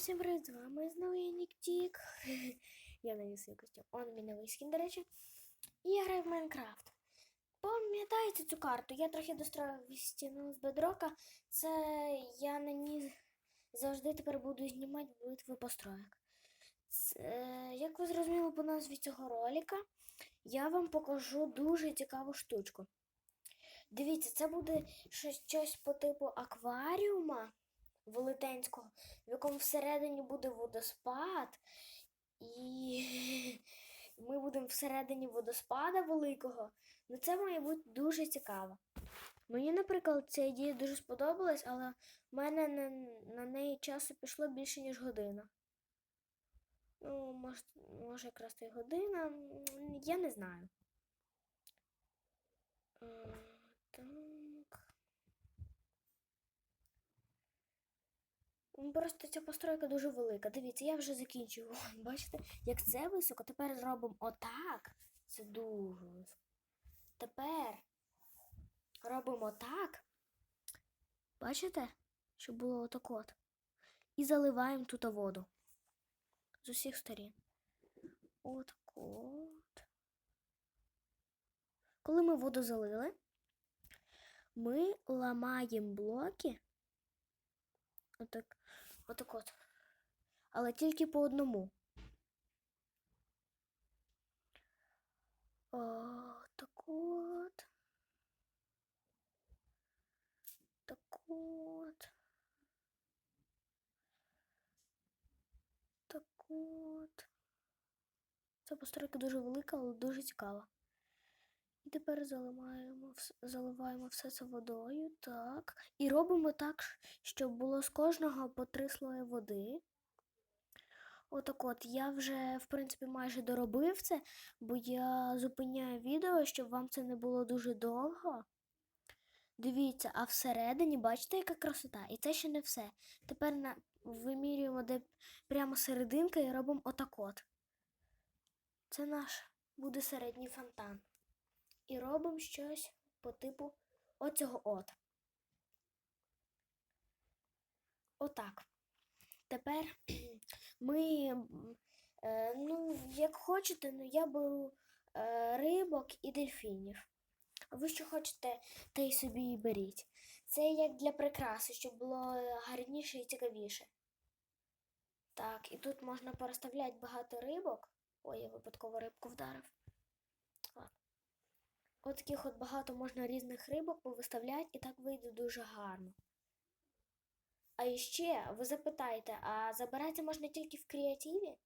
всім привіт, з вами знову я Ніктік. Я наніс свій костюм. Он мій новий скін, до речі. І я граю в Майнкрафт. Пам'ятаєте цю карту? Я трохи достроїв стіну з бедрока. Це я на ній завжди тепер буду знімати битви построєк. Це, як ви зрозуміли по назві цього ролика, я вам покажу дуже цікаву штучку. Дивіться, це буде щось, щось по типу акваріума велетенського, в якому всередині буде водоспад, і ми будемо всередині водоспада великого. Ну це має бути дуже цікаво. Мені, наприклад, ця ідея дуже сподобалась, але в мене на, на неї часу пішло більше, ніж година. Ну, може, може якраз й година. Я не знаю. Е, Так. Ну, Просто ця постройка дуже велика. Дивіться, я вже закінчую. Бачите, як це високо, тепер зробимо отак. Це дуже високо. Тепер робимо так. Бачите? Щоб було отак от. І заливаємо тут воду. З усіх сторін. Отак от. Коли ми воду залили, ми ламаємо блоки. Отак, отак от. Але тільки по одному. О, так от. Так от. Так от. Ця постройка дуже велика, але дуже цікава. І тепер заливаємо, заливаємо все це водою, так. І робимо так, щоб було з кожного по три слої води. Отак от, я вже, в принципі, майже доробив це, бо я зупиняю відео, щоб вам це не було дуже довго. Дивіться, а всередині, бачите, яка красота? І це ще не все. Тепер на... вимірюємо, де прямо серединка і робимо отак от. Це наш буде середній фонтан і робимо щось по типу оцього от. Отак. Тепер ми, е, ну, як хочете, ну я беру е, рибок і дельфінів. Ви що хочете, те й собі і беріть. Це як для прикраси, щоб було гарніше і цікавіше. Так, і тут можна переставляти багато рибок. Ой, я випадково рибку вдарив. От таких от багато можна різних рибок повиставляти, і так вийде дуже гарно. А іще ви запитаєте, а забирати можна тільки в креативі?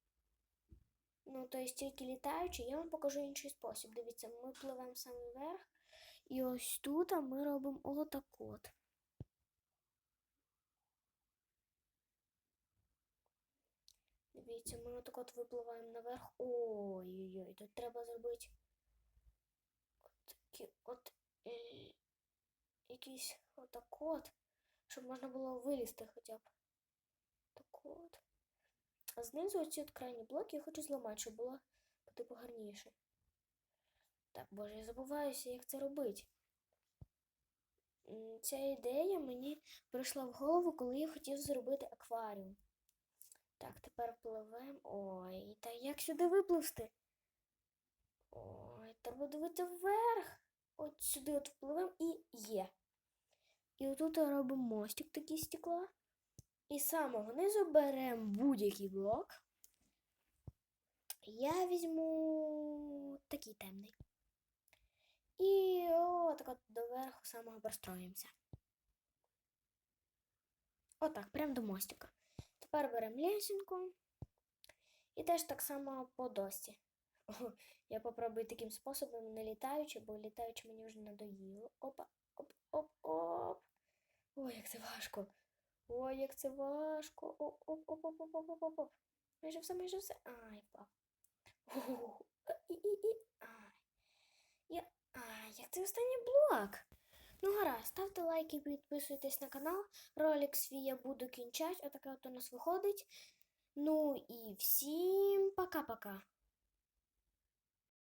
Ну, то есть тільки літаючи, я вам покажу інший спосіб. Дивіться, ми пливемо саме вверх, і ось тут ми робимо отак от. Дивіться, ми отак от випливаємо наверх. Ой-ой-ой, тут треба зробити такі от е, якийсь отак от, щоб можна було вилізти хоча б. Так от. А знизу оці от крайні блоки я хочу зламати, щоб було типу гарніше. Так, боже, я забуваюся, як це робити. Ця ідея мені прийшла в голову, коли я хотів зробити акваріум. Так, тепер пливемо. Ой, та як сюди випливсти? Ой, треба дивитися вверх. От сюди от впливемо і є. І отут робимо мостик такий стекла. І з самого низу беремо будь-який блок. Я візьму такий темний. І отак от доверху самого простроїмося. Отак, прямо до мостика. Тепер беремо лесенку. І теж так само по досі. Я попробую таким способом не літаючи, бо літаючи мені вже надоїло. Опа, оп-оп-оп. Ой, як це важко. Ой, як це важко. Оп-оп-оп-оп-оп-оп-оп. Майже все, майже все. Ай, впав. Ай. Ай, як це останній блок. Ну гаразд, ставте лайки, підписуйтесь на канал. Ролик свій я буду кінчать. Отаке от у нас виходить. Ну і всім пока-пока.